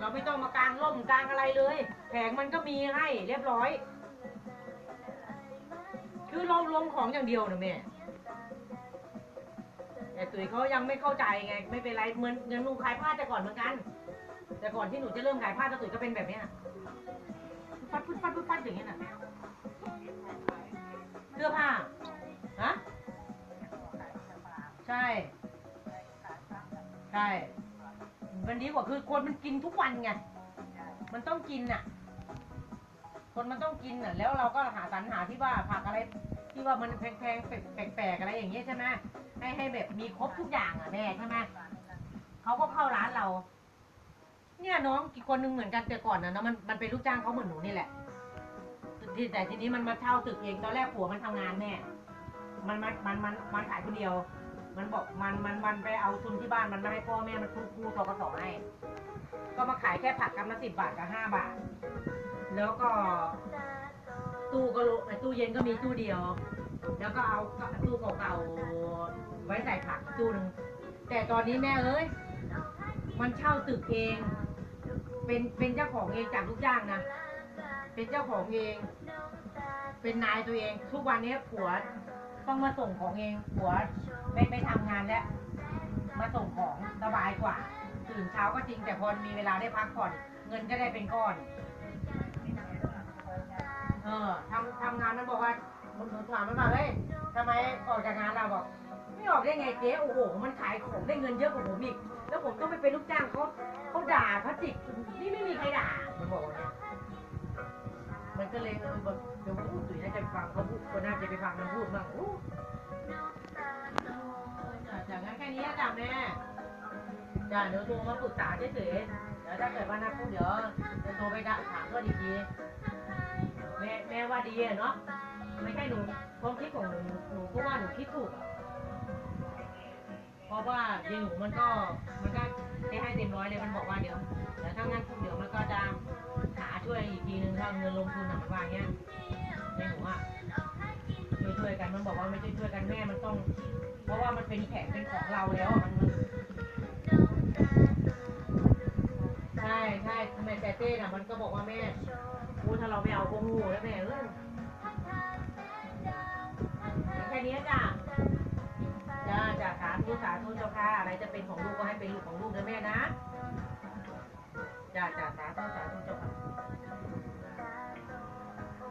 เราไม่ต้องมากางร่มกางอะไรเลย แผงมันก็มีให้เรียบร้อย คือเรารวมของอย่างเดียวนะแม่แต่ตุ๋ยเขายังไม่เข้าใจไง ไม่เป็นไรเหมือนเหมือนหนูขายผ้าแต่ก่อนเหมือนกัน แต่ก่อนที่หนูจะเริ่มขายผ้าตุ๋ยก็เป็นแบบเนี้ยฟัดฟุดฟัดฟุดฟัดอย่างเงี้ยน่ะเสื้อผ้าฮะใช่ ใช่ มันดีกว่าคือคนมันกินทุกวันไง มันต้องกินน่ะ คนมันต้องกินน่ะ แล้วเราก็หาสรรหาที่ว่าผักอะไร ที่ว่ามันแพงๆแปลกๆอะไรอย่างเงี้ยใช่ไหมให้ให้แบบมีครบทุกอย่างอะแม่ใช่ไหมเขาก็เข้าร้านเรา เนี่ยน้องอีกคนนึงเหมือนกันแต่ก่อนนะเนอะมันมันเป็นลูกจ้างเขาเหมือนหนูนี่แหละแต่ทีนี้มันมาเช่าตึกเองตอนแรกผัวมันทำงานแม่ มันมันมันมันมันขายคนเดียว มันบอกมันมันมันไปเอาทุนที่บ้านมันมาให้พ่อแม่มันกู้กู้ทกสให้ ก็มาขายแค่ผักกำละสิบบาทกับห้าบาท แล้วก็ ตู้ก็รู้ตู้เย็นก็มีตู้เดียว แล้วก็เอาตู้เก่าๆไว้ใส่ผักตู้หนึ่งแต่ตอนนี้แม่เอ้ยมันเช่าตึกเอง เป็นเป็นเจ้าของเองจากลูกจ้างนะเป็นเจ้าของเอง เป็นนายตัวเอง ทุกวันนี้ผัว ต้องมาส่งของเองผัวไม่ไปทำงานแล้ว มาส่งของสบายกว่าตื่นเช้าก็จริงแต่พอมีเวลาได้พักผ่อน เงินก็ได้เป็นก้อน เออทำทำงานมันบอกว่าผมถามมันว่าเฮ้ยทำไมออกจากงานเราบอก ไม่ออกได้ไงเจ๊โอ้โห มันขายของได้เงินเยอะกว่าผมอีก แล้วผมต้องไปเป็นลูกจ้างเขาเขาด่าเขาจิกนี่ไม่มีใคร ก็เลยเออแบบเดี๋ยวพูดตุ๋ยน่าจะไปฟังเขาพูดก็น่าจะไปฟังมันพูดบ้างโอ้จ้จากนั้นแค่นี้จ้ะแม่จ้ะเดี๋ยวโทรมาปรึกษาเฉยๆเดี๋ยวถ้าเกิดว่านัดพูดเดี๋ยวจะโทรไปถามเพื่อนอีทีแม่แม่ว่าดีเนาะไม่ใช่หนูความคิดของหนูหนูก็ว่าหนูคิดถูกเพราะว่าเยายหนูมันก็มันก็ให้ให้เต็มร้อยเลยมันบอกว่าเดี๋ยวเดี๋ยวถ้างั้นเดี๋ยวมันก็จะ ช่วยอีกทีนึงถ้าเงินลงทุนอะมันว่าอย่างเงี้ยเยายหนูอะช่วยช่วยกันมันบอกว่าไม่ช่วยช่วยกันแม่มันต้อง เพราะว่ามันเป็นแผนเป็นของเราแล้วมันใช่ใช่แม่แต่เต้น่ะมันก็บอกว่าแม่กูถ้าเราไม่เอาก็งูแล้วแม่เอ้ยแค่นี้จ้ะจ้าจ้าสาธุสาธุเจ้าค่ะอะไรจะเป็นของลูกก็ให้เป็นลูกของลูกนะแม่นะจ้าจ้าสาธุสาธุเจ้าค่ะ